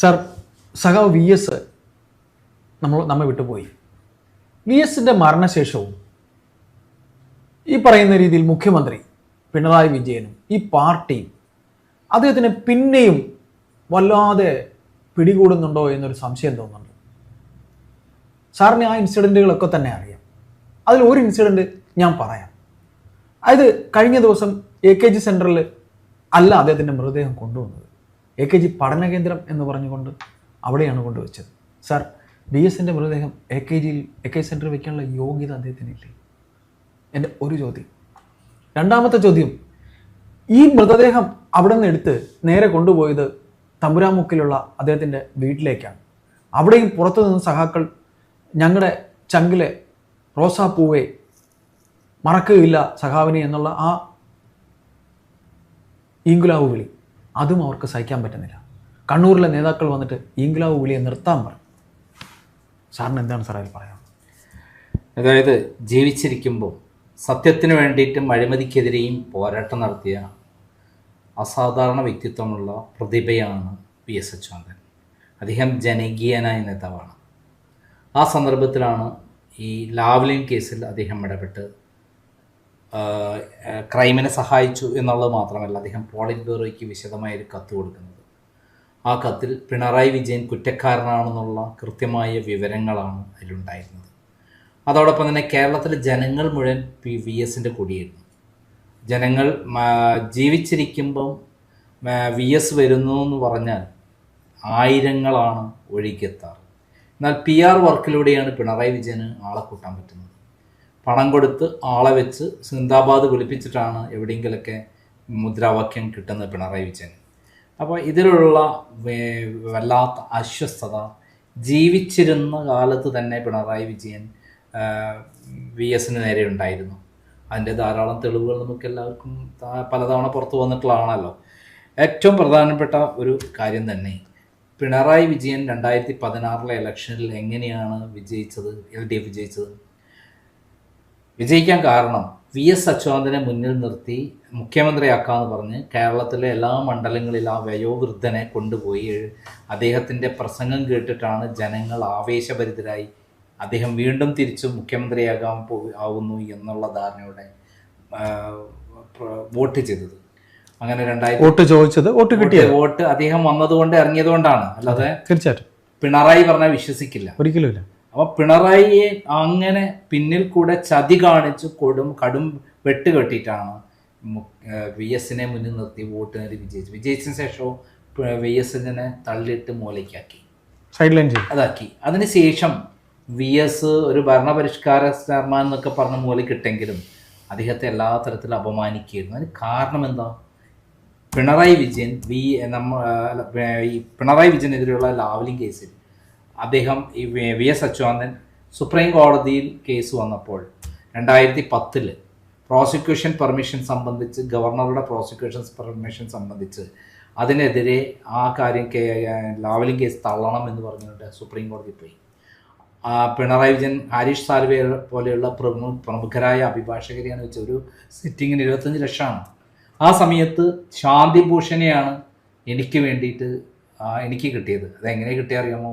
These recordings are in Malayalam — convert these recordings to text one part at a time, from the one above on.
സാർ സഖാവ് വി എസ് നമ്മൾ നമ്മെ വിട്ടുപോയി. വി എസിന്റെ മരണശേഷവും ഈ പറയുന്ന രീതിയിൽ മുഖ്യമന്ത്രി പിണറായി വിജയനും ഈ പാർട്ടിയും അദ്ദേഹത്തിന് പിന്നെയും വല്ലാതെ പിടികൂടുന്നുണ്ടോ എന്നൊരു സംശയം തോന്നുന്നുണ്ട്. സാറിന് ആ ഇൻസിഡന്റുകളൊക്കെ തന്നെ അറിയാം. അതിൽ ഒരു ഇൻസിഡന്റ് ഞാൻ പറയാം. അതായത് കഴിഞ്ഞ ദിവസം എ കെ ജി സെന്ററിൽ അല്ല അദ്ദേഹത്തിന്റെ മൃതദേഹം കൊണ്ടുവന്നത്. എ കെ ജി പഠന കേന്ദ്രം എന്ന് പറഞ്ഞുകൊണ്ട് അവിടെയാണ് കൊണ്ടുവച്ചത്. സാർ ബി എസിന്റെ മൃതദേഹം എ കെ ജിയിൽ എ കെ സെന്ററിൽ വെക്കാനുള്ള യോഗ്യത അദ്ദേഹത്തിനില്ലേ? എന്റെ ഒരു ചോദ്യം. രണ്ടാമത്തെ ചോദ്യം. ഈ മൃതദേഹം അവിടെ നിന്ന് എടുത്ത് നേരെ കൊണ്ടുപോയത് തമ്പുരാമുക്കിലുള്ള അദ്ദേഹത്തിന്റെ വീട്ടിലേക്കാണ്. അവിടെയും പുറത്തു നിന്ന് സഹാക്കൾ ഞങ്ങളുടെ ചങ്കിലെ റോസാപ്പൂവെ മറക്കുകയില്ല സഹാവിനെ എന്നുള്ള ആ ഈങ്കുലാവ് വിളി. അതും അവർക്ക് സഹിക്കാൻ പറ്റുന്നില്ല. കണ്ണൂരിലെ നേതാക്കൾ വന്നിട്ട് ഇംഗ്ലാവ് വിളിയെ നിർത്താൻ പറഞ്ഞു സാറിന് എന്താണ് സാർ അതിൽ പറയാം അതായത് ജീവിച്ചിരിക്കുമ്പോൾ സത്യത്തിന് വേണ്ടിയിട്ടും അഴിമതിക്കെതിരെയും പോരാട്ടം നടത്തിയ അസാധാരണ വ്യക്തിത്വമുള്ള പ്രതിഭയാണ് പി എസ് അച്യുതൻ അദ്ദേഹം ജനകീയനായ നേതാവാണ്. ആ സന്ദർഭത്തിലാണ് ഈ ലാവ്ലിൻ കേസിൽ അദ്ദേഹം ഇടപെട്ട് ക്രൈമിനെ സഹായിച്ചു എന്നുള്ളത് മാത്രമല്ല അദ്ദേഹം പോളിറ്റ് ബ്യൂറോയ്ക്ക് വിശദമായ ഒരു കത്ത് കൊടുക്കുന്നത്. ആ കത്തിൽ പിണറായി വിജയൻ കുറ്റക്കാരനാണെന്നുള്ള കൃത്യമായ വിവരങ്ങളാണ് അതിലുണ്ടായിരുന്നത്. അതോടൊപ്പം തന്നെ കേരളത്തിലെ ജനങ്ങൾ മുഴുവൻ പി വി എസിന്റെ കൊടിയായിരുന്നു ജനങ്ങൾ ജീവിച്ചിരിക്കുമ്പം വി എസ് വരുന്നു എന്ന് പറഞ്ഞാൽ ആയിരങ്ങളാണ് ഒഴുകിയെത്താറ്. എന്നാൽ പി ആർ വർക്കിലൂടെയാണ് പിണറായി വിജയന് ആളെ കൂട്ടാൻ പറ്റുന്നത്. പണം കൊടുത്ത് ആളെ വെച്ച് സിന്ദാബാദ് വിളിപ്പിച്ചിട്ടാണ് എവിടെയെങ്കിലൊക്കെ മുദ്രാവാക്യം കിട്ടുന്നത് പിണറായി വിജയൻ. അപ്പോൾ ഇതിലുള്ള വല്ലാത്ത അസ്വസ്ഥത ജീവിച്ചിരുന്ന കാലത്ത് തന്നെ പിണറായി വിജയൻ വി എസിന് നേരെ ഉണ്ടായിരുന്നു. അതിന്റെ ധാരാളം തെളിവുകൾ നമുക്ക് എല്ലാവർക്കും പലതവണ പുറത്തു വന്നിട്ടുള്ളതാണല്ലോ. ഏറ്റവും പ്രധാനപ്പെട്ട ഒരു കാര്യം തന്നെ പിണറായി വിജയൻ രണ്ടായിരത്തി പതിനാറിലെ ഇലക്ഷനിൽ എങ്ങനെയാണ് വിജയിച്ചത് എൽ ഡി എഫ് വിജയിച്ചത്? വിജയിക്കാൻ കാരണം വി എസ് അച്യുതാനന്ദനെ മുന്നിൽ നിർത്തി മുഖ്യമന്ത്രിയാക്കാന്ന് പറഞ്ഞ് കേരളത്തിലെ എല്ലാ മണ്ഡലങ്ങളിലും ആ വയോവൃദ്ധനെ കൊണ്ടുപോയി. അദ്ദേഹത്തിന്റെ പ്രസംഗം കേട്ടിട്ടാണ് ജനങ്ങൾ ആവേശഭരിതരായി അദ്ദേഹം വീണ്ടും തിരിച്ച് മുഖ്യമന്ത്രിയാകാൻ പോ ആവുന്നു എന്നുള്ള ധാരണയോടെ വോട്ട് ചെയ്തത്. അങ്ങനെ രണ്ടായിരത്തി വോട്ട് ചോദിച്ചത് വോട്ട് കിട്ടിയ വോട്ട് അദ്ദേഹം വന്നതുകൊണ്ട് ഇറങ്ങിയതുകൊണ്ടാണ്. അല്ലാതെ തീർച്ചയായിട്ടും. പിണറായി പറഞ്ഞാൽ വിശ്വസിക്കില്ല. ഒരിക്കലുമില്ല അപ്പൊ പിണറായിയെ അങ്ങനെ പിന്നിൽ കൂടെ ചതി കാണിച്ച് കൊടും കടും വെട്ട് കെട്ടിയിട്ടാണ് വി എസിനെ മുന്നിൽ നിർത്തി വോട്ട് നേടി വിജയിച്ചു വിജയിച്ചതിന് ശേഷവും വി എസിനെ തള്ളിയിട്ട് മൂലയ്ക്കാക്കി. അതാക്കി. അതിനുശേഷം വി എസ് ഒരു ഭരണപരിഷ്കാര ചെയർമാൻ എന്നൊക്കെ പറഞ്ഞ മൂലക്കിട്ടെങ്കിലും അദ്ദേഹത്തെ എല്ലാ തരത്തിലും അപമാനിക്കുകയായിരുന്നു. അതിന് കാരണം എന്താ? പിണറായി വിജയൻ വി നമ്മ പിണറായി വിജയനെതിരെയുള്ള ലാവലിംഗ് കേസിൽ അദ്ദേഹം ഈ വി- എസ് അച്യുതാനന്ദൻ സുപ്രീം കോടതിയിൽ കേസ് വന്നപ്പോൾ രണ്ടായിരത്തി പത്തിൽ പ്രോസിക്യൂഷൻ പെർമിഷൻ സംബന്ധിച്ച് ഗവർണറുടെ പ്രോസിക്യൂഷൻ പെർമിഷൻ സംബന്ധിച്ച് അതിനെതിരെ ആ കാര്യം കേ ലാവലിംഗ് കേസ് തള്ളണം എന്ന് പറഞ്ഞുകൊണ്ട് സുപ്രീം കോടതി പോയി. പിണറായി വിജയൻ ഹാരിഷ് സാൽവെ പോലെയുള്ള പ്രമു പ്രമുഖരായ അഭിഭാഷകരെയാണ് വെച്ച ഒരു സിറ്റിങ്ങിന് ഇരുപത്തഞ്ച് ലക്ഷമാണ്. ആ സമയത്ത് ശാന്തി ഭൂഷണെയാണ് എനിക്ക് വേണ്ടിയിട്ട് എനിക്ക് കിട്ടിയത്. അതെങ്ങനെ കിട്ടിയ അറിയാമോ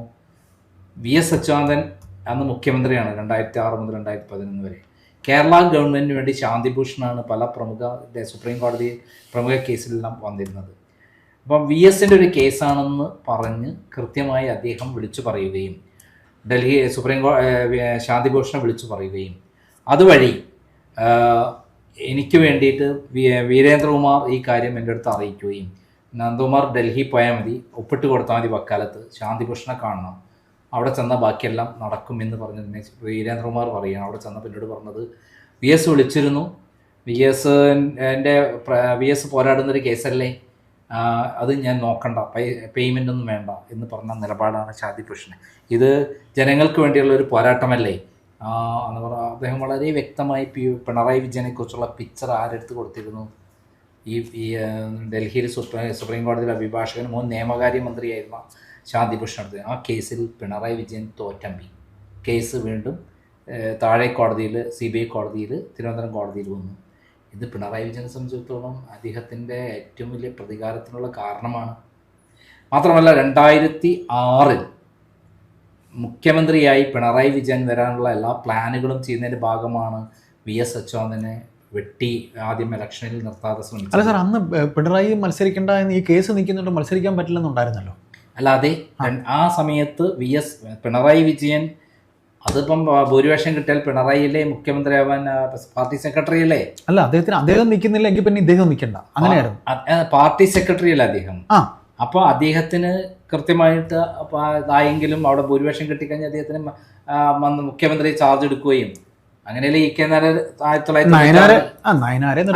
വി എസ് അച്യുതാനന്ദൻ അന്ന് മുഖ്യമന്ത്രിയാണ് രണ്ടായിരത്തി ആറ് മുതൽ രണ്ടായിരത്തി പതിനൊന്ന് വരെ. കേരള ഗവൺമെന്റിന് വേണ്ടി ശാന്തിഭൂഷണാണ് പല പ്രമുഖ സുപ്രീം കോടതി പ്രമുഖ കേസിലെല്ലാം വന്നിരുന്നത്. അപ്പം വി എസിന്റെ ഒരു കേസാണെന്ന് പറഞ്ഞ് കൃത്യമായി അദ്ദേഹം വിളിച്ചു പറയുകയും ഡൽഹി സുപ്രീം കോ ശാന്തിഭൂഷണെ വിളിച്ചു പറയുകയും. അതുവഴി എനിക്ക് വേണ്ടിയിട്ട് വീരേന്ദ്രകുമാർ ഈ കാര്യം എന്റെ അടുത്ത് അറിയിക്കുകയും നന്ദകുമാർ ഡൽഹി പോയാൽ മതി ഒപ്പിട്ട് കൊടുത്താൽ മതി വക്കാലത്ത് ശാന്തിഭൂഷണെ കാണണം. അവിടെ ചെന്നാൽ ബാക്കിയെല്ലാം നടക്കും എന്ന് പറഞ്ഞതിനെ വീരേന്ദ്രകുമാർ പറയുകയാണ് അവിടെ ചെന്നപ്പോൾ എന്നോട് പറഞ്ഞത് വി എസ് വിളിച്ചിരുന്നു. വി എസ് എന്റെ വി എസ് പോരാടുന്നൊരു കേസല്ലേ? അത് ഞാൻ നോക്കണ്ട. പേയ്മെന്റ് ഒന്നും വേണ്ട എന്ന് പറഞ്ഞ നിലപാടാണ് ഷാദി ഭൂഷൺ ഇത് ജനങ്ങൾക്ക് വേണ്ടിയുള്ള ഒരു പോരാട്ടമല്ലേ? എന്ന് പറഞ്ഞാൽ അദ്ദേഹം വളരെ വ്യക്തമായി പി പിണറായി വിജയനെക്കുറിച്ചുള്ള പിക്ചർ ആരെടുത്ത് കൊടുത്തിരുന്നു? ഈ ഈ ഡൽഹിയിൽ സുപ്രീം സുപ്രീം കോടതിയിലെ അഭിഭാഷകൻ മുൻ നിയമകാര്യ മന്ത്രിയായിരുന്ന ശാന്തി എടുത്ത് ആ കേസിൽ പിണറായി വിജയൻ തോറ്റമ്പി കേസ് വീണ്ടും താഴെ കോടതിയിൽ സി ബി ഐ കോടതിയിൽ തിരുവനന്തപുരം കോടതിയിൽ വന്നു. ഇത് പിണറായി വിജയനെ സംബന്ധിച്ചിടത്തോളം അദ്ദേഹത്തിന്റെ ഏറ്റവും വലിയ പ്രതികാരത്തിനുള്ള കാരണമാണ്. മാത്രമല്ല രണ്ടായിരത്തി ആറിൽ മുഖ്യമന്ത്രിയായി പിണറായി വിജയൻ വരാനുള്ള എല്ലാ പ്ലാനുകളും ചെയ്യുന്നതിന്റെ ഭാഗമാണ് വി എസ് അച്യുതാനന്ദനെ വെട്ടി ആദ്യം ഇലക്ഷനിൽ നിർത്താതെ അല്ല ശ്രമിച്ചത്. സാർ അന്ന് പിണറായി മത്സരിക്കേണ്ട എന്ന് ഈ കേസ് നിൽക്കുന്നുണ്ട് മത്സരിക്കാൻ പറ്റില്ലെന്നുണ്ടായിരുന്നല്ലോ അല്ലാതെ ആ. സമയത്ത് വി എസ് പിണറായി വിജയൻ അതിപ്പം ഭൂരിപക്ഷം കിട്ടിയാൽ പിണറായിയിലെ മുഖ്യമന്ത്രിയാവാൻ ആവാൻ പാർട്ടി സെക്രട്ടറി അല്ലേ? അല്ല അദ്ദേഹത്തിന് അദ്ദേഹം നിൽക്കുന്നില്ല എങ്കിൽ പിന്നെ ഇദ്ദേഹം നിൽക്കണ്ട. അങ്ങനെയായിരുന്നു. പാർട്ടി സെക്രട്ടറി അല്ലേ അദ്ദേഹം. അപ്പൊ അപ്പോൾ അദ്ദേഹത്തിന് കൃത്യമായിട്ട് ആയെങ്കിലും അവിടെ ഭൂരിപക്ഷം കിട്ടിക്കഴിഞ്ഞാൽ അദ്ദേഹത്തിന് മുഖ്യമന്ത്രി ചാർജ് എടുക്കുകയും അങ്ങനെയല്ലേ ഇ കെ നായർ ആയിരത്തി തൊള്ളായിരത്തി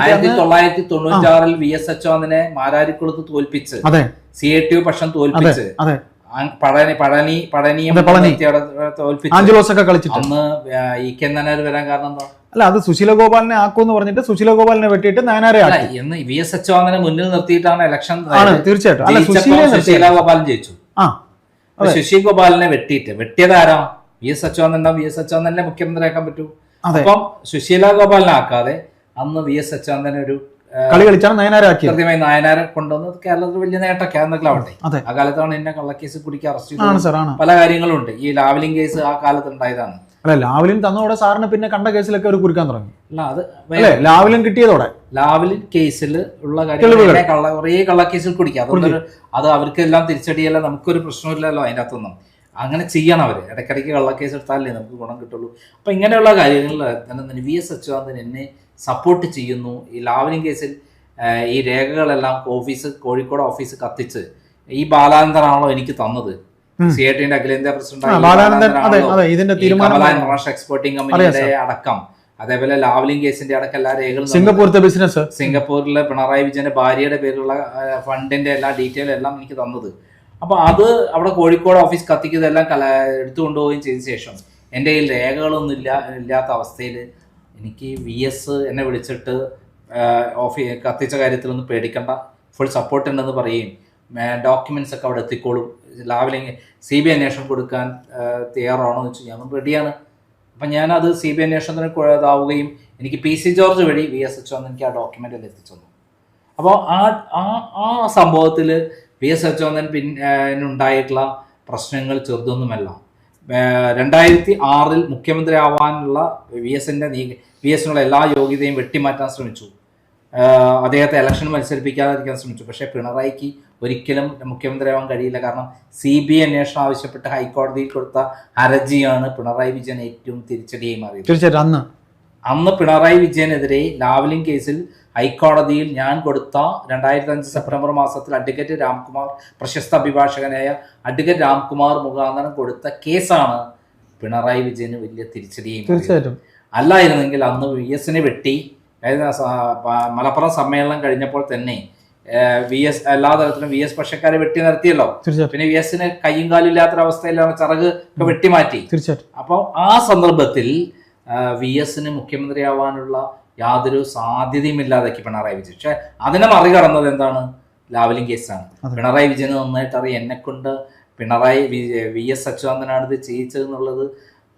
ആയിരത്തി തൊള്ളായിരത്തി തൊണ്ണൂറ്റി ആറിൽ വി എസ് അച്യുതനെ മാരാരിക്കുളത്ത് തോൽപ്പിച്ച്. സി എ ടി പക്ഷം തോൽപ്പിച്ച്. പഴനി പഴനി പഴനിയും തോൽപ്പിച്ച്. അന്ന് ഇ കെ നായർ വരാൻ കാരണം എന്താ? അല്ല അത് സുശീല ഗോപാലിനെ ആക്കുമെന്ന് പറഞ്ഞിട്ട് സുശീല ഗോപാലിനെ വെട്ടിയിട്ട് നയനാരെ എന്ന് വി എസ് അച്യുതനെ മുന്നിൽ നിർത്തിയിട്ടാണ് ഇലക്ഷൻ തീർച്ചയായിട്ടും. സുശീല ഗോപാലൻ ജയിച്ചു. ആ ശശി ഗോപാലിനെ വെട്ടിയിട്ട്. വെട്ടിയത് ആരാ? V S Achuthan V S അച്യുതനെ മുഖ്യമന്ത്രിയാക്കാൻ പറ്റൂ. അപ്പം സുശീല ഗോപാലിനാക്കാതെ അന്ന് വി എസ് അച്യുതനെ ഒരു കളി കളിച്ചാണ് നയനാരാക്കി കൃത്യമായി നായനാരെ കൊണ്ടുവന്ന് കേരളത്തിൽ വലിയ നേട്ടമൊക്കെ എന്തെങ്കിലും ആവട്ടെ. ആ കാലത്താണ് എന്നെ കള്ളക്കേസ് കുടിക്ക് അറസ്റ്റ് ചെയ്തത്. പല കാര്യങ്ങളും ഉണ്ട് ഈ ലാവലിംഗ് കേസ് ആ കാലത്ത് ഉണ്ടായതാണ് അല്ല ലാവലിൻ തന്നതോടെ സാറിന് പിന്നെ കണ്ട കേസിലൊക്കെ അവർ കുറിക്കാൻ തുടങ്ങി. അല്ല അത് അല്ലേ ലാവലിൻ കിട്ടിയതോടെ. ലാവലിൻ കേസിൽ ഉള്ള. കാര്യങ്ങൾ കള്ള കുറേ കള്ളക്കേസിൽ കുടിക്കുക അതൊന്നും അത് അവർക്കെല്ലാം തിരിച്ചടിയല്ല നമുക്കൊരു പ്രശ്നമില്ലല്ലോ അതിന്റെ അകത്തൊന്നും അങ്ങനെ ചെയ്യണം അവർ ഇടയ്ക്കിടയ്ക്ക് കള്ളക്കേസ് എടുത്താലേ നമുക്ക് ഗുണം കിട്ടുള്ളൂ. അപ്പം ഇങ്ങനെയുള്ള കാര്യങ്ങളിൽ തന്നെ വി എസ് അച്യുതാനന്ദൻ എന്നെ സപ്പോർട്ട് ചെയ്യുന്നു. ഈ ലാവലിൻ കേസിൽ ഈ രേഖകളെല്ലാം ഓഫീസ് കോഴിക്കോട് ഓഫീസ് കത്തിച്ച് ഈ ബാലാനന്ദനാണല്ലോ എനിക്ക് തന്നത്. ഉം. സി ഐ ടിന്റെ അഖിലേന്ത്യാ പ്രസിഡന്റ് ഇതിന്റെ തീരുമാനം എക്സ്പോർട്ടിംഗ് കമ്പനിയുടെ അടക്കം. അതേപോലെ ലാവലിംഗ് കേസിന്റെ അടക്കം എല്ലാ രേഖകളും സിംഗപ്പൂരിലെ ബിസിനസ്. സിംഗപ്പൂരിലെ പിണറായി വിജയന്റെ ഭാര്യയുടെ പേരിലുള്ള ഫണ്ടിന്റെ എല്ലാ ഡീറ്റെയിൽ എല്ലാം എനിക്ക് തന്നത്. അപ്പൊ അത് അവിടെ കോഴിക്കോട് ഓഫീസ് കത്തിക്കുന്നതെല്ലാം കല എടുത്തുകൊണ്ടുപോവുകയും ചെയ്ത ശേഷം എന്റെ കയ്യിൽ രേഖകളൊന്നും ഇല്ല ഇല്ലാത്ത അവസ്ഥയിൽ എനിക്ക് വി എസ് എന്നെ വിളിച്ചിട്ട് ഓഫീ കത്തിച്ച കാര്യത്തിലൊന്നും പേടിക്കണ്ട. ഫുൾ സപ്പോർട്ട് ഉണ്ടെന്ന് പറയുകയും ഡോക്യുമെന്റ്സ് ഒക്കെ അവിടെ എത്തിക്കോളും. രാവിലെ സി ബി അന്വേഷണം കൊടുക്കാൻ തയ്യാറാണോ എന്ന് വെച്ചാൽ ഞാൻ റെഡിയാണ്. അപ്പം ഞാനത് സി ബി അന്വേഷണത്തിന് ഇതാവുകയും എനിക്ക് പി സി ജോർജ് വഴി വി എസ് എച്ച് എനിക്ക് ആ ഡോക്യുമെന്റ് എത്തിച്ചു തന്നു. അപ്പോൾ ആ ആ ആ സംഭവത്തിൽ വി എസ് അച്യുതൻ പിന്നുണ്ടായിട്ടുള്ള പ്രശ്നങ്ങൾ ചെറുതൊന്നുമല്ല. രണ്ടായിരത്തി ആറിൽ മുഖ്യമന്ത്രി ആവാനുള്ള വി എസിന്റെ നീ വി എസിനുള്ള എല്ലാ യോഗ്യതയും വെട്ടിമാറ്റാൻ ശ്രമിച്ചു. അദ്ദേഹത്തെ ഇലക്ഷൻ മത്സരിപ്പിക്കാതിരിക്കാൻ ശ്രമിച്ചു. പക്ഷേ പിണറായിക്ക് ഒരിക്കലും മുഖ്യമന്ത്രിയാവാൻ കഴിയില്ല. കാരണം സി ബി അന്വേഷണം ആവശ്യപ്പെട്ട് ഹൈക്കോടതിയിൽ കൊടുത്ത ഹർജിയാണ് പിണറായി വിജയൻ ഏറ്റവും തിരിച്ചടിയായി മാറിയത്. തീർച്ചയായിട്ടും അന്ന് പിണറായി വിജയനെതിരെ ലാവലിംഗ് കേസിൽ ഹൈക്കോടതിയിൽ ഞാൻ കൊടുത്ത രണ്ടായിരത്തി അഞ്ച് സെപ്റ്റംബർ മാസത്തിൽ അഡ്വക്കേറ്റ് രാംകുമാർ പ്രശസ്ത അഭിഭാഷകനായ അഡ്വക്കേറ്റ് രാംകുമാർ മുഖാന്തരം കൊടുത്ത കേസാണ് പിണറായി വിജയന് വലിയ തിരിച്ചടിയും. തീർച്ചയായിട്ടും. അല്ലായിരുന്നെങ്കിൽ അന്ന് വി എസിനെ വെട്ടി. അതായത് മലപ്പുറം സമ്മേളനം കഴിഞ്ഞപ്പോൾ തന്നെ വി എസ് എല്ലാ തരത്തിലും വി എസ് പക്ഷക്കാരെ വെട്ടി നിർത്തിയല്ലോ. പിന്നെ വി എസിന് കയ്യും കാലും ഇല്ലാത്തൊരവസ്ഥയിലാണ് ചിറക് ഒക്കെ വെട്ടിമാറ്റി. തീർച്ചയായിട്ടും. അപ്പോൾ ആ സന്ദർഭത്തിൽ വി എസിന് മുഖ്യമന്ത്രിയാവാനുള്ള യാതൊരു സാധ്യതയും ഇല്ലാതാക്കി പിണറായി വിജയൻ. പക്ഷെ അതിനെ മറികടന്നത് എന്താണ്? ലാവലിംഗ് കേസാണ്. പിണറായി വിജയന് നന്നായിട്ട് അറിയാം എന്നെ കൊണ്ട് പിണറായി വി എസ് അച്യുതാനന്ദനാണ് ഇത് ചെയ്യിച്ചത് എന്നുള്ളത്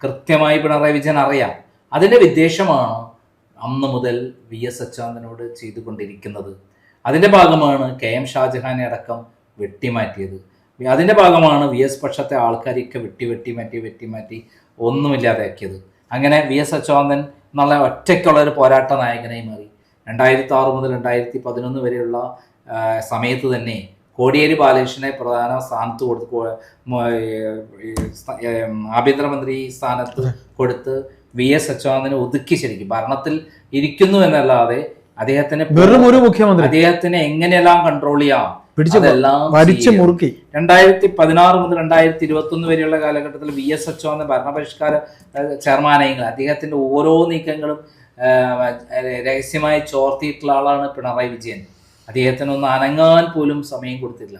കൃത്യമായി പിണറായി വിജയൻ അറിയാം. അതിന്റെ വിദ്വേഷമാണ് അന്ന് മുതൽ വി എസ് അച്യുതാനന്ദനോട് ചെയ്തുകൊണ്ടിരിക്കുന്നത്. അതിന്റെ ഭാഗമാണ് കെ എം ഷാജഹാനെ അടക്കം വെട്ടിമാറ്റിയത്. അതിന്റെ ഭാഗമാണ് വി എസ് പക്ഷത്തെ ആൾക്കാരെയൊക്കെ വെട്ടി വെട്ടി മാറ്റി വെട്ടി മാറ്റി ഒന്നുമില്ലാതാക്കിയത്. അങ്ങനെ വി എസ് അച്യുതാനന്ദൻ എന്നുള്ള ഒറ്റയ്ക്കുള്ള ഒരു പോരാട്ട നായകനായി മാറി. രണ്ടായിരത്തി ആറ് മുതൽ രണ്ടായിരത്തി പതിനൊന്ന് വരെയുള്ള സമയത്ത് തന്നെ കോടിയേരി ബാലകൃഷ്ണനെ പ്രധാന സ്ഥാനത്ത് കൊടുത്ത് ആഭ്യന്തരമന്ത്രി സ്ഥാനത്ത് കൊടുത്ത് വി എസ് അച്യുതാനന്ദനെ ഒതുക്കി ശരിക്കും. ഭരണത്തിൽ ഇരിക്കുന്നു എന്നല്ലാതെ അദ്ദേഹത്തിന് വെറും ഒരു മുഖ്യമന്ത്രി. അദ്ദേഹത്തിനെ എങ്ങനെയെല്ലാം കൺട്രോൾ ചെയ്യാം? പിടിച്ച് ചെയ്യുക. മുറുക്കി രണ്ടായിരത്തി പതിനാറ് മുതൽ രണ്ടായിരത്തി ഇരുപത്തി ഒന്ന് വരെയുള്ള കാലഘട്ടത്തിൽ വി എസ് എച്ച് എന്ന ഭരണപരിഷ്കാര ഏഹ്, അദ്ദേഹത്തിന്റെ ഓരോ നീക്കങ്ങളും രഹസ്യമായി ചോർത്തിയിട്ടുള്ള ആളാണ് പിണറായി വിജയൻ. അദ്ദേഹത്തിന് ഒന്ന് അനങ്ങാൻ പോലും സമയം കൊടുത്തില്ല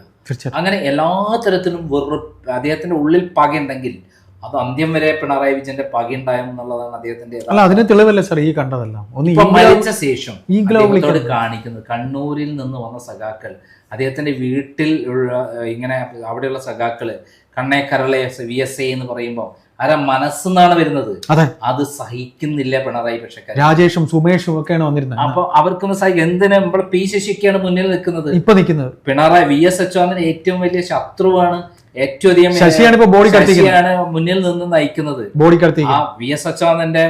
അങ്ങനെ എല്ലാ തരത്തിലും വെറു അദ്ദേഹത്തിന്റെ ഉള്ളിൽ പകയുണ്ടെങ്കിൽ അത് അന്ത്യം വരെ പിണറായി വിജയന്റെ പകയുണ്ടായെന്നുള്ളതാണ് അദ്ദേഹത്തിന്റെ അല്ല അതിന് തെളിവല്ലേ സാർ ഈ കണ്ടതെല്ലാം? ഒന്ന് മരിച്ച ശേഷം കാണിക്കുന്നത് കണ്ണൂരിൽ നിന്ന് വന്ന സഖാക്കൾ അദ്ദേഹത്തിന്റെ വീട്ടിൽ ഉള്ള ഇങ്ങനെ അവിടെയുള്ള സഖാക്കൾ കണ്ണേക്കരളെ വി എസ് എ എന്ന് പറയുമ്പോൾ അര മനസ്സെന്നാണ് വരുന്നത്? അതെ. അത് സഹിക്കുന്നില്ല പിണറായി പക്ഷക്കാർ രാജേഷും സുമേഷും ഒക്കെയാണ് വന്നിരുന്നത്. അപ്പൊ അവർക്കൊന്ന് സഹിക്കും എന്തിനാ നമ്മളെ പി ശശിക്കാണ് മുന്നിൽ നിൽക്കുന്നത്? ഇപ്പൊ നിൽക്കുന്നത്. പിണറായി വി എസ് അച്യുതന് ഏറ്റവും വലിയ ശത്രുവാണ് ഏറ്റവും അധികം ശശിയാണ് ഇപ്പൊ ബോഡി ശശിയാണ് മുന്നിൽ നിന്ന് നയിക്കുന്നത്. ബോഡി ആ വി എസ് അച്യുതന്റെ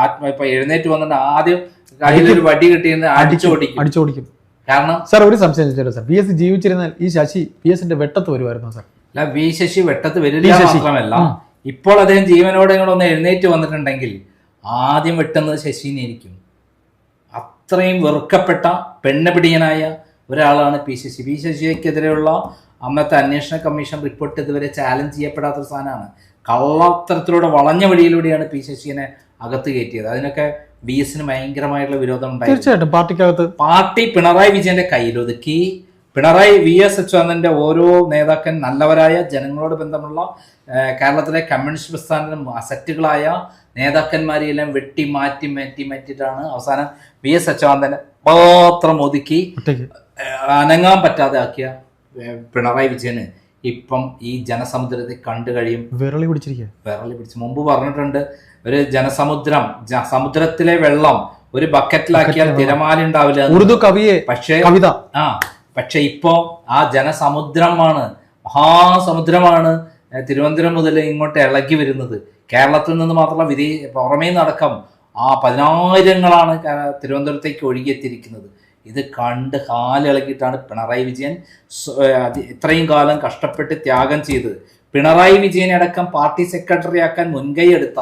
ആത്മ ഇപ്പൊ എഴുന്നേറ്റ് വന്നിട്ട് ആദ്യം കയ്യിലൊരു വടി കിട്ടിയെന്ന് അടിച്ചോടിക്കും. അടിച്ചോടിക്കും. കാരണം സാർ ഒരു സംശയം ചോദിച്ചോ സാർ. പി എസ് ജീവിച്ചിരുന്നാൽ ഈ ശശി പി എസിന്റെ വെട്ടത്ത് വരുമായിരുന്നു സാർ. അല്ല വി ശശി വെട്ടത്ത് വരില്ല. മാത്രമല്ല ഇപ്പോൾ അദ്ദേഹം ജീവനോടെ ഒന്ന് എഴുന്നേറ്റ് വന്നിട്ടുണ്ടെങ്കിൽ ആദ്യം വെട്ടുന്നത് ശശിനെയിരിക്കും അത്രയും വെറുക്കപ്പെട്ട പെണ്ണപിടിയനായ ഒരാളാണ് പി ശശി. പി ശശിക്കെതിരെയുള്ള അന്നത്തെ അന്വേഷണ കമ്മീഷൻ റിപ്പോർട്ട് ഇതുവരെ ചാലഞ്ച് ചെയ്യപ്പെടാത്ത ഒരു സാധനമാണ്. കള്ളത്തരത്തിലൂടെ വളഞ്ഞ വഴിയിലൂടെയാണ് പി ശശിനെ അകത്ത് കയറ്റിയത്. അതിനൊക്കെ ബി എസിന് ഭയങ്കരമായിട്ടുള്ള വിരോധം ഉണ്ടായി തീർച്ചയായിട്ടും പാർട്ടിക്കകത്ത് പാർട്ടി പിണറായി വിജയന്റെ കയ്യിലൊതുക്കി. പിണറായി വി എസ് അച്യുതാനന്ദന്റെ ഓരോ നേതാക്കൻ നല്ലവരായ ജനങ്ങളോട് ബന്ധമുള്ള കേരളത്തിലെ കമ്മ്യൂണിസ്റ്റ് പ്രസ്ഥാനത്തിന് അസറ്റുകളായ നേതാക്കന്മാരെയെല്ലാം വെട്ടി മാറ്റി മാറ്റി മാറ്റിയിട്ടാണ് അവസാനം വി എസ് അച്യുതാനന്ദനെ മാത്രം ഒതുക്കി അനങ്ങാൻ പറ്റാതെ ആക്കിയ പിണറായി വിജയന് ഇപ്പം ഈ ജനസമുദ്രത്തെ കണ്ടു കഴിയും. വിരളി പിടിച്ചിരിക്കുക വിരളി പിടിച്ച് മുമ്പ് പറഞ്ഞിട്ടുണ്ട് ഒരു ജനസമുദ്രം സമുദ്രത്തിലെ വെള്ളം ഒരു ബക്കറ്റിലാക്കിയാൽ തിരമാല ഉണ്ടാവില്ല. ഉറുദു കവിയെ പക്ഷേ കവിത. ആ പക്ഷെ ഇപ്പോ ആ ജനസമുദ്രമാണ് മഹാസമുദ്രമാണ് തിരുവനന്തപുരം മുതൽ ഇങ്ങോട്ട് ഇളകി വരുന്നത്. കേരളത്തിൽ നിന്ന് മാത്രമല്ല വിദേ പുറമേ നടക്കം ആ പതിനായിരങ്ങളാണ് തിരുവനന്തപുരത്തേക്ക് ഒഴുകിയെത്തിയിരിക്കുന്നത്. ഇത് കണ്ട് കാലിളകിയിട്ടാണ് പിണറായി വിജയൻ ഇത്രയും കാലം കഷ്ടപ്പെട്ട് ത്യാഗം ചെയ്ത്. പിണറായി വിജയനെ അടക്കം പാർട്ടി സെക്രട്ടറി ആക്കാൻ മുൻകൈ എടുത്ത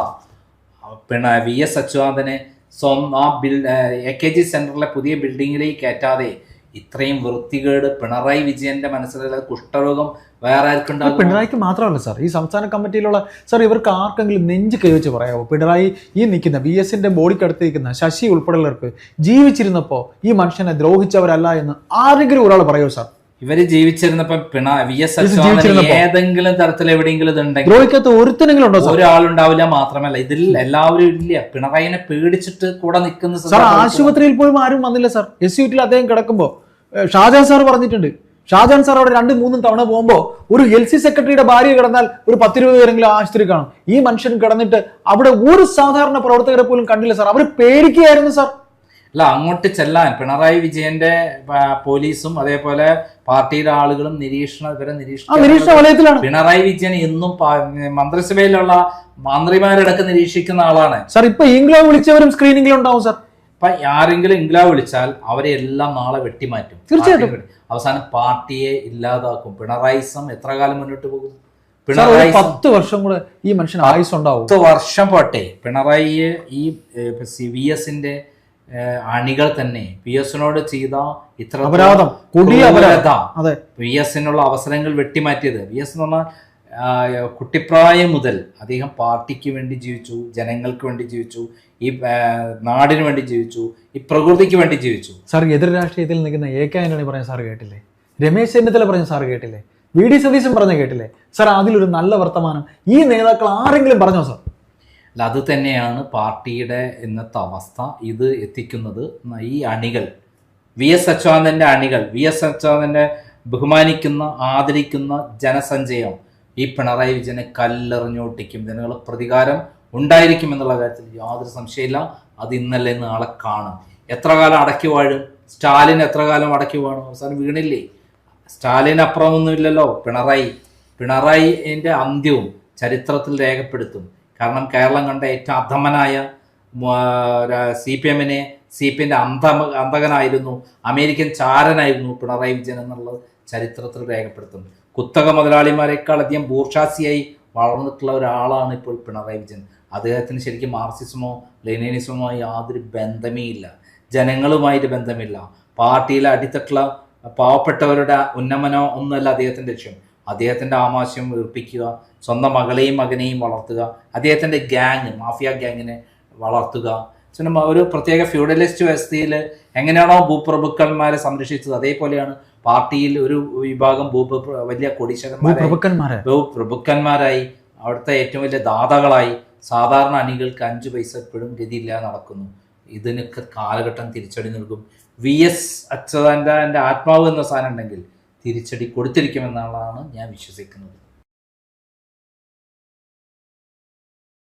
പിണ വി എസ് അച്യുതാനന്ദനെ സ്വന്തം ആ ബിൽ എ കെ ജി സെന്ററിലെ പുതിയ ബിൽഡിങ്ങിലേക്ക് കയറ്റാതെ ഇത്രയും വൃത്തികേട് പിണറായി വിജയന്റെ മനസ്സിലുള്ള കുഷ്ഠരോഗം വേറെ ആർക്കുണ്ടാകും പിണറായിക്ക് മാത്രമല്ല സാർ. ഈ സംസ്ഥാന കമ്മിറ്റിയിലുള്ള സാർ ഇവർക്ക് ആർക്കെങ്കിലും നെഞ്ച് കൈവച്ച് പറയാമോ പിണറായി ഈ നിൽക്കുന്ന ബി എസിന്റെ ബോഡിക്കടുത്ത് നിൽക്കുന്ന ശശി ഉൾപ്പെടെയുള്ളവർക്ക് ജീവിച്ചിരുന്നപ്പോൾ ഈ മനുഷ്യനെ ദ്രോഹിച്ചവരല്ല എന്ന് ആരെങ്കിലും ഒരാൾ പറയുമോ സാർ? ഇവർ ജീവിച്ചിരുന്നപ്പോ പിണ വി എസ് അച്യുതാനന്ദൻ ഏതെങ്കിലും തരത്തിൽ എവിടെയെങ്കിലും ഇതുണ്ടെങ്കിൽ ദ്രോഹിക്കാത്ത ഒരുത്തനെങ്കിലും ഉണ്ടോ ഒരാളുണ്ടാവില്ല മാത്രമല്ല. ഇതിൽ എല്ലാവരും ഇല്ല. പിണറായിനെ പേടിച്ചിട്ട് കൂടെ നിൽക്കുന്ന സാർ ആശുപത്രിയിൽ പോലും ആരും വന്നില്ല സാർ. എസ് യൂട്ടിൽ അദ്ദേഹം കിടക്കുമ്പോ ഷാജാൻ സാർ പറഞ്ഞിട്ടുണ്ട്. ഷാജാൻ സാർ അവിടെ രണ്ടും മൂന്നും തവണ പോകുമ്പോൾ ഒരു എൽ സി സെക്രട്ടറിയുടെ ഭാര്യ കിടന്നാൽ ഒരു പത്തിരുപത് പേരെങ്കിലും ആശുപത്രി കാണും. ഈ മനുഷ്യൻ കിടന്നിട്ട് അവിടെ ഒരു സാധാരണ പ്രവർത്തകരെ പോലും കണ്ടില്ല സാർ. അവർ പേടിക്കുകയായിരുന്നു സാർ. അല്ല അങ്ങോട്ട് ചെല്ലാൻ പിണറായി വിജയന്റെ പോലീസും അതേപോലെ പാർട്ടിയുടെ ആളുകളും നിരീക്ഷണ ഇവരെ നിരീക്ഷണ പിണറായി വിജയൻ എന്നും മന്ത്രിസഭയിലുള്ള മന്ത്രിമാരടക്കം നിരീക്ഷിക്കുന്ന ആളാണ്. സർ ഇപ്പൊ ഇംഗ്ലോ വിളിച്ചവരും സ്ക്രീനിംഗിൽ ഉണ്ടാവും സാർ. ഇപ്പൊ ആരെങ്കിലും ഇംഗ്ലാ വിളിച്ചാൽ അവരെ എല്ലാം നാളെ വെട്ടിമാറ്റും. തീർച്ചയായിട്ടും. അവസാനം പാർട്ടിയെ ഇല്ലാതാക്കും. പിണറായിസം എത്ര കാലം മുന്നോട്ട് പോകും? പിണറായി പത്ത് വർഷം കൂടെ ഈ മനുഷ്യൻ ആയുസ് ഉണ്ടാവും. പത്ത് വർഷം പോട്ടെ. പിണറായിയെ ഈ സി വി എസിന്റെ അണികൾ തന്നെ. പി എസിനോട് ചെയ്ത ഇത്ര അപരാധം. കൊടിയ അപരാധം. അതെ. വി എസിനുള്ള അവസരങ്ങൾ വെട്ടിമാറ്റിയത്. പി എസ് എന്ന് പറഞ്ഞാൽ കുട്ടിപ്രായം മുതൽ അദ്ദേഹം പാർട്ടിക്ക് വേണ്ടി ജീവിച്ചു ജനങ്ങൾക്ക് വേണ്ടി ജീവിച്ചു ഈ നാടിന് വേണ്ടി ജീവിച്ചു ഈ പ്രകൃതിക്ക് വേണ്ടി ജീവിച്ചു. സാർ എതിർ രാഷ്ട്രീയത്തിൽ നിൽക്കുന്ന എ കെ ആന്റണി പറഞ്ഞ സാർ കേട്ടില്ലേ? രമേശ് ചെന്നിത്തല പറഞ്ഞ സാർ കേട്ടില്ലേ? വി ഡി സതീശൻ പറഞ്ഞ കേട്ടില്ലേ? സാർ അതിലൊരു നല്ല വർത്തമാനം ഈ നേതാക്കൾ ആരെങ്കിലും പറഞ്ഞോ സാർ? അല്ല അത് തന്നെയാണ് പാർട്ടിയുടെ ഇന്നത്തെ അവസ്ഥ. ഇത് എത്തിക്കുന്നത് ഈ അണികൾ വി എസ് അച്യുതാനന്ദന്റെ അണികൾ വി എസ് അച്യുതാനന്ദനെ ബഹുമാനിക്കുന്ന ആദരിക്കുന്ന ജനസഞ്ചയം ഈ പിണറായി വിജയനെ കല്ലെറിഞ്ഞോട്ടിക്കും. ജനങ്ങൾ പ്രതികാരം ഉണ്ടായിരിക്കും എന്നുള്ള കാര്യത്തിൽ യാതൊരു സംശയമില്ല. അത് ഇന്നലെ നാളെ കാണും. എത്ര കാലം അടക്കി വാഴും? സ്റ്റാലിൻ എത്ര കാലം അടക്കി വാഴും അവസാനം വീണില്ലേ? സ്റ്റാലിൻ അപ്പുറമൊന്നുമില്ലല്ലോ പിണറായി. പിണറായിന്റെ അന്ത്യവും ചരിത്രത്തിൽ രേഖപ്പെടുത്തും. കാരണം കേരളം കണ്ട ഏറ്റവും അധമനായ സി പി എമ്മിനെ സി പി എമ്മിന്റെ അന്ധ അന്ധകനായിരുന്നു അമേരിക്കൻ ചാരനായിരുന്നു പിണറായി വിജയൻ എന്നുള്ളത് ചരിത്രത്തിൽ രേഖപ്പെടുത്തുന്നു. കുത്തക മുതലാളിമാരെക്കാൾ അധികം ബൂർഷാസിയായി വളർന്നിട്ടുള്ള ഒരാളാണ് ഇപ്പോൾ പിണറായി വിജയൻ. അദ്ദേഹത്തിന് ശരിക്കും മാർക്സിസമോ ലെനിനിസമോ യാതൊരു ബന്ധമേ ഇല്ല ജനങ്ങളുമായിട്ട് ബന്ധമില്ല. പാർട്ടിയിലെ അടിത്തട്ടുള്ള പാവപ്പെട്ടവരുടെ ഉന്നമനോ ഒന്നുമല്ല അദ്ദേഹത്തിന്റെ ലക്ഷ്യം. അദ്ദേഹത്തിന്റെ ആമാശയം വീർപ്പിക്കുക സ്വന്തം മകളെയും മകനെയും വളർത്തുക. അദ്ദേഹത്തിന്റെ ഗ്യാങ് മാഫിയ ഗ്യാങ്ങിനെ വളർത്തുക. സിനിമ ഒരു പ്രത്യേക ഫ്യൂഡലിസ്റ്റ് വ്യവസ്ഥയിൽ എങ്ങനെയാണോ ഭൂപ്രഭുക്കന്മാരെ സംരക്ഷിച്ചത്? അതേപോലെയാണ് പാർട്ടിയിൽ ഒരു വിഭാഗം ഭൂപ്രഭു വലിയ കൊടിശകന്മാർ ഭൂപ്രഭുക്കന്മാരായി പ്രഭുക്കന്മാരായി അവിടുത്തെ ഏറ്റവും വലിയ ദാതാക്കളായി സാധാരണ അണികൾക്ക് അഞ്ച് പൈസ എപ്പോഴും ഗതിയില്ലാതെ നടക്കുന്നു. ഇതിനൊക്കെ കാലഘട്ടം തിരിച്ചടി നൽകും. വി എസ് അച്യുതാനന്ദന്റെ ആത്മാവ് എന്ന സാധനം ഉണ്ടെങ്കിൽ തിരിച്ചടി കൊടുത്തിരിക്കുമെന്നുള്ളതാണ് ഞാൻ വിശ്വസിക്കുന്നത്.